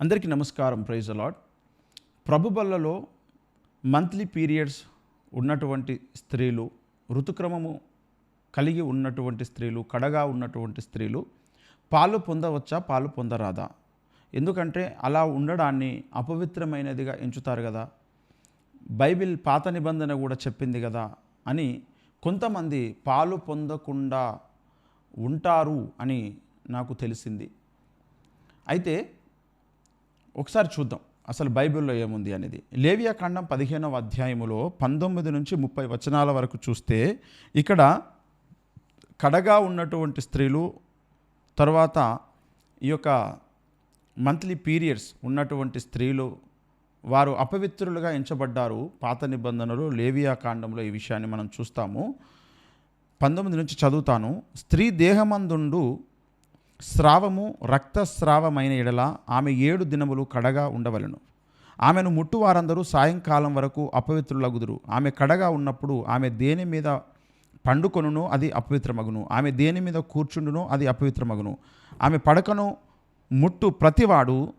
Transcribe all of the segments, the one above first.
అందరికీ నమస్కారం ప్రైజ్ అలాడ్ ప్రభు బల్లలో మంత్లీ పీరియడ్స్ ఉన్నటువంటి స్త్రీలు ఋతుక్రమము కలిగి ఉన్నటువంటి స్త్రీలు కడగా ఉన్నటువంటి స్త్రీలు పాలు పొందవచ్చా పాలు పొందరాదా? ఎందుకంటే అలా ఉండడాన్ని అపవిత్రమైనదిగా ఎంచుతారు కదా. బైబిల్ పాత నిబంధన కూడా చెప్పింది కదా అని కొంతమంది పాలు పొందకుండా ఉంటారు అని నాకు తెలిసింది. అయితే ఒకసారి చూద్దాం. అసలు బైబిల్లో ఏముంది అనేది. లేవియా ఖండం పదిహేనవ అధ్యాయములో పంతొమ్మిది నుంచి ముప్పై వచనాల వరకు చూస్తే ఇక్కడ కడగా ఉన్నటువంటి స్త్రీలు తర్వాత ఈ యొక్క మంత్లీ పీరియడ్స్ ఉన్నటువంటి స్త్రీలు వారు అపవిత్రులుగా ఎంచబడ్డారు. పాత నిబంధనలు లేవియా కాండంలో ఈ విషయాన్ని మనం చూస్తాము. పంతొమ్మిది నుంచి చదువుతాను. స్త్రీ దేహమందుండు స్రావము రక్తస్రావమైన ఎడల ఆమె ఏడు దినములు కడగా ఉండవలెను. ఆమెను ముట్టు వారందరూ సాయంకాలం వరకు అపవిత్రులగుదురు. ఆమె కడగా ఉన్నప్పుడు ఆమె దేని మీద పండుకొనును అది అపవిత్రమగును. ఆమె దేని మీద కూర్చుండును అది అపవిత్రమగును. ఆమె పడకను ముట్టు ప్రతివాడు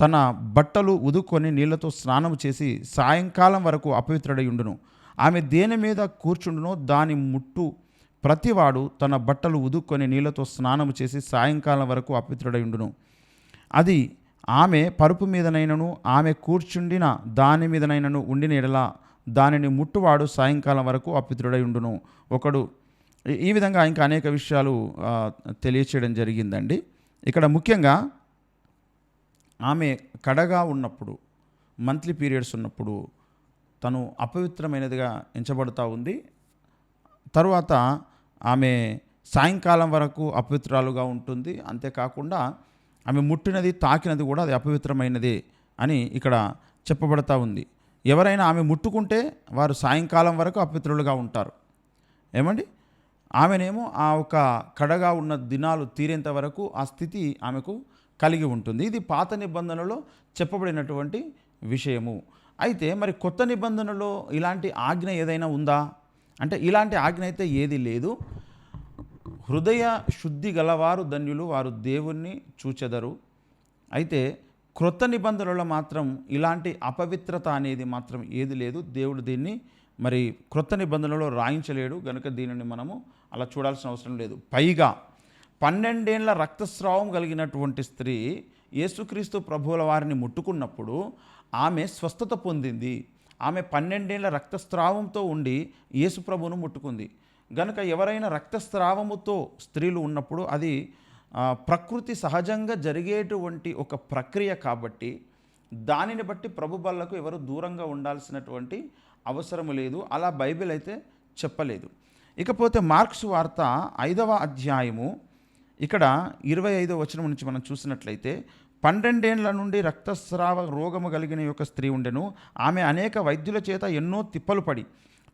తన బట్టలు ఉదుకొని నీళ్ళతో స్నానం చేసి సాయంకాలం వరకు అపవిత్రుడై ఉండును. ఆమె దేని మీద కూర్చుండునో దాని ముట్టు ప్రతివాడు తన బట్టలు ఉదుక్కొని నీళ్ళతో స్నానము చేసి సాయంకాలం వరకు అపవిత్రుడై ఉండును. అది ఆమె పరుపు మీదనైనను ఆమె కూర్చుండిన దాని మీదనైనను ఉండిన ఎడల దానిని ముట్టువాడు సాయంకాలం వరకు అపవిత్రుడై ఉండును. ఒకడు ఈ- విధంగా ఇంకా అనేక విషయాలు తెలియచేయడం జరిగిందండి. ఇక్కడ ముఖ్యంగా ఆమె కడగా ఉన్నప్పుడు మంత్లీ పీరియడ్స్ ఉన్నప్పుడు తను అపవిత్రమైనదిగా ఎంచబడుతూ ఉంది. తరువాత ఆమె సాయంకాలం వరకు అపవిత్రాలుగా ఉంటుంది. అంతేకాకుండా ఆమె ముట్టినది తాకినది కూడా అది అపవిత్రమైనది అని ఇక్కడ చెప్పబడతా ఉంది. ఎవరైనా ఆమె ముట్టుకుంటే వారు సాయంకాలం వరకు అపవిత్రులుగా ఉంటారు. ఏమండి? ఆమెనేమో ఆ ఒక కడగా ఉన్న దినాలు తీరేంత వరకు ఆ స్థితి ఆమెకు కలిగి ఉంటుంది. ఇది పాత నిబంధనలో చెప్పబడినటువంటి విషయము. అయితే మరి కొత్త నిబంధనలో ఇలాంటి ఆజ్ఞ ఏదైనా ఉందా? అంటే ఇలాంటి ఆజ్ఞ అయితే ఏది లేదు. హృదయ శుద్ధి గలవారు ధన్యులు వారు దేవుణ్ణి చూచెదరు. అయితే క్రొత్త నిబంధనలో మాత్రం ఇలాంటి అపవిత్రత అనేది మాత్రం ఏది లేదు. దేవుడు దీన్ని మరి క్రొత్త నిబంధనలో రాయించలేడు. గనుక దీనిని మనము అలా చూడాల్సిన అవసరం లేదు. పైగా పన్నెండేళ్ళ రక్తస్రావం కలిగినటువంటి స్త్రీ యేసుక్రీస్తు ప్రభువుల వారిని ముట్టుకున్నప్పుడు ఆమె స్వస్థత పొందింది. ఆమె పన్నెండేళ్ళ రక్తస్రావంతో ఉండి యేసు ప్రభువును ముట్టుకుంది. గనుక ఎవరైనా రక్తస్రావముతో స్త్రీలు ఉన్నప్పుడు అది ప్రకృతి సహజంగా జరిగేటువంటి ఒక ప్రక్రియ కాబట్టి దానిని బట్టి ప్రభుబల్లకు ఎవరు దూరంగా ఉండాల్సినటువంటి అవసరం లేదు. అలా బైబిల్ అయితే చెప్పలేదు. ఇకపోతే మార్క్స్ వార్త ఐదవ అధ్యాయము ఇక్కడ ఇరవై ఐదవ వచనం నుంచి మనం చూసినట్లయితే పన్నెండేండ్ల నుండి రక్తస్రావ రోగము కలిగిన యొక్క స్త్రీ ఉండెను. ఆమె అనేక వైద్యుల చేత ఎన్నో తిప్పలు పడి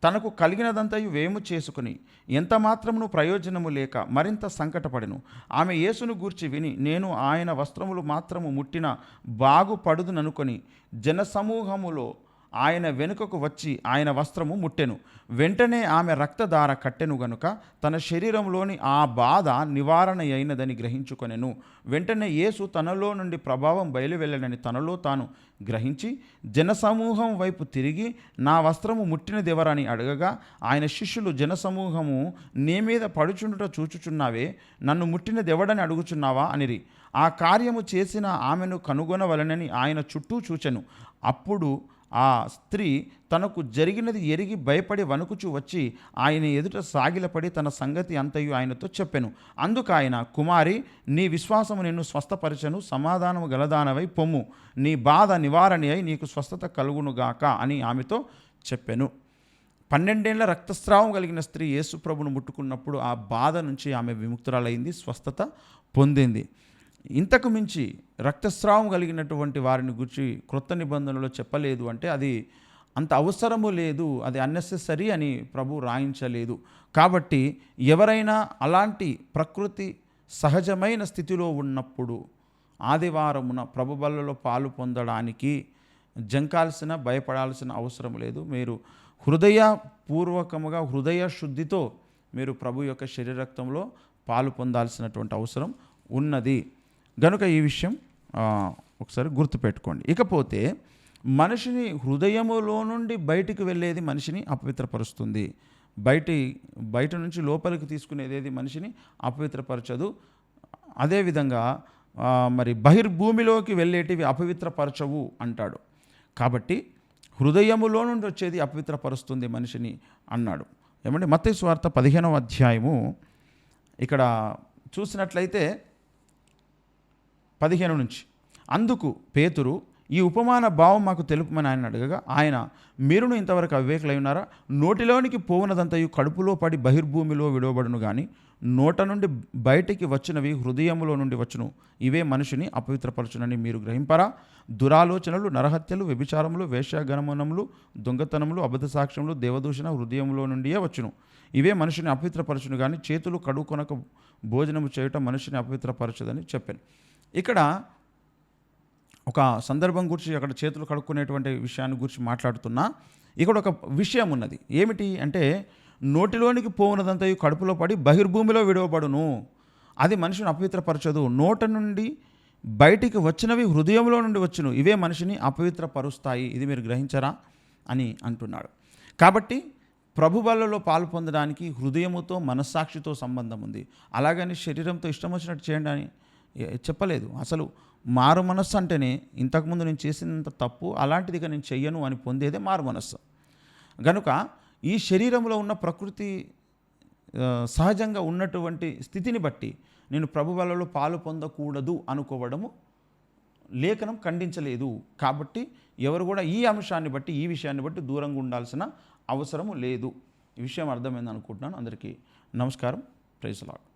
తనకు కలిగినదంతయు వేము చేసుకుని ఎంత మాత్రమును ప్రయోజనము లేక మరింత సంకటపడెను. ఆమె యేసును గూర్చి విని నేను ఆయన వస్త్రములు మాత్రము ముట్టిన బాగుపడుదుననుకొని జనసమూహములో ఆయన వెనుకకు వచ్చి ఆయన వస్త్రము ముట్టెను. వెంటనే ఆమె రక్తధార కట్టెను గనుక తన శరీరంలోని ఆ బాధ నివారణ అయినదని గ్రహించుకొనెను. వెంటనే యేసు తనలో నుండి ప్రభావం బయలువెళ్ళనని తనలో తాను గ్రహించి జనసమూహం వైపు తిరిగి నా వస్త్రము ముట్టినదెవరని అడగగా ఆయన శిష్యులు జనసమూహము నీ మీద పడుచుండుట చూచుచున్నావే నన్ను ముట్టినదెవడని అడుగుచున్నావా అనిరి. ఆ కార్యము చేసిన ఆమెను కనుగొనవలనని ఆయన చుట్టూ చూచెను. అప్పుడు ఆ స్త్రీ తనకు జరిగినది ఎరిగి భయపడి వణుకుచు వచ్చి ఆయన ఎదుట సాగిలపడి తన సంగతి అంతయు ఆయనతో చెప్పెను. అందుకు ఆయన కుమారి నీ విశ్వాసము నిన్ను స్వస్థపరచను సమాధానము గలదానవై పొమ్ము. నీ బాధ నివారణి అయి నీకు స్వస్థత కలుగునుగాక అని ఆమెతో చెప్పెను. పన్నెండేళ్ళ రక్తస్రావం కలిగిన స్త్రీ యేసుప్రభును ముట్టుకున్నప్పుడు ఆ బాధ నుంచి ఆమె విముక్తురాలైంది స్వస్థత పొందింది. ఇంతకు మించి రక్తస్రావం కలిగినటువంటి వారిని గురించి క్రొత్త నిబంధనలో చెప్పలేదు అంటే అది అంత అవసరము లేదు అది అన్నెసెసరీ అని ప్రభు రాయించలేదు. కాబట్టి ఎవరైనా అలాంటి ప్రకృతి సహజమైన స్థితిలో ఉన్నప్పుడు ఆదివారమున ప్రభు బలలో పాలు పొందడానికి జంకాల్సిన భయపడాల్సిన అవసరం లేదు. మీరు హృదయపూర్వకముగా హృదయ శుద్ధితో మీరు ప్రభు యొక్క శరీరక్తంలో పాలు పొందాల్సినటువంటి అవసరం ఉన్నది. గనుక ఈ విషయం ఒకసారి గుర్తుపెట్టుకోండి. ఇకపోతే మనిషిని హృదయములో నుండి బయటికి వెళ్ళేది మనిషిని అపవిత్రపరుస్తుంది. బయటి బయట నుంచి లోపలికి తీసుకునేది ఏది మనిషిని అపవిత్రపరచదు. అదేవిధంగా మరి బహిర్భూమిలోకి వెళ్ళేటివి అపవిత్రపరచవు అంటాడు. కాబట్టి హృదయములో నుండి వచ్చేది అపవిత్రపరుస్తుంది మనిషిని అన్నాడు. ఏమంటే మత్తయి స్వార్థ పదిహేనవ అధ్యాయము. ఇక్కడ చూసినట్లయితే పదిహేను నుంచి. అందుకు పేతురు ఈ ఉపమాన భావం మాకు తెలుపమని ఆయన అడగగా ఆయన మీరును ఇంతవరకు అవివేకులై ఉన్నారా? నోటిలోనికి పోవునదంతయు కడుపులో పడి బహిర్భూమిలో విడవబడును కానీ నోట నుండి బయటికి వచ్చినవి హృదయములో నుండి వచ్చును. ఇవే మనిషిని అపవిత్రపరచునని మీరు గ్రహింపరా? దురాలోచనలు నరహత్యలు వ్యభిచారములు వేశ్యాగమనములు దొంగతనములు అబద్ధ సాక్ష్యములు దేవదూషణ హృదయంలో నుండియే వచ్చును. ఇవే మనిషిని అపవిత్రపరచును కానీ చేతులు కడుకొనక భోజనము చేయటం మనిషిని అపవిత్రపరచదని చెప్పాను. ఇక్కడ ఒక సందర్భం గురించి అక్కడ చేతులు కడుక్కునేటువంటి విషయాన్ని గురించి మాట్లాడుతున్నా. ఇక్కడ ఒక విషయం ఉన్నది. ఏమిటి అంటే నోటిలోనికి పోవునదంతయు కడుపులో పడి బహిర్భూమిలో విడవబడును. అది మనిషిని అపవిత్రపరచదు. నోట నుండి బయటికి వచ్చినవి హృదయంలో నుండి వచ్చును. ఇవే మనిషిని అపవిత్రపరుస్తాయి. ఇది మీరు గ్రహించరా? అని అంటున్నాడు. కాబట్టి ప్రభుబలలో పాలు పొందడానికి హృదయముతో మనస్సాక్షితో సంబంధం ఉంది అలాగని శరీరంతో ఇష్టం వచ్చినట్టు చేయండి అని చెప్పలేదు. అసలు మారు మనస్సు అంటేనే ఇంతకుముందు నేను చేసినంత తప్పు అలాంటిదిగా నేను చెయ్యను అని పొందేదే మారు మనస్సు. గనుక ఈ శరీరంలో ఉన్న ప్రకృతి సహజంగా ఉన్నటువంటి స్థితిని బట్టి నేను ప్రభువలలో పాలు పొందకూడదు అనుకోవడము లేఖనం ఖండించలేదు. కాబట్టి ఎవరు కూడా ఈ అంశాన్ని బట్టి ఈ విషయాన్ని బట్టి దూరంగా ఉండాల్సిన అవసరము లేదు. ఈ విషయం అర్థమైంది అనుకుంటున్నాను అందరికీ నమస్కారం. Praise Lord.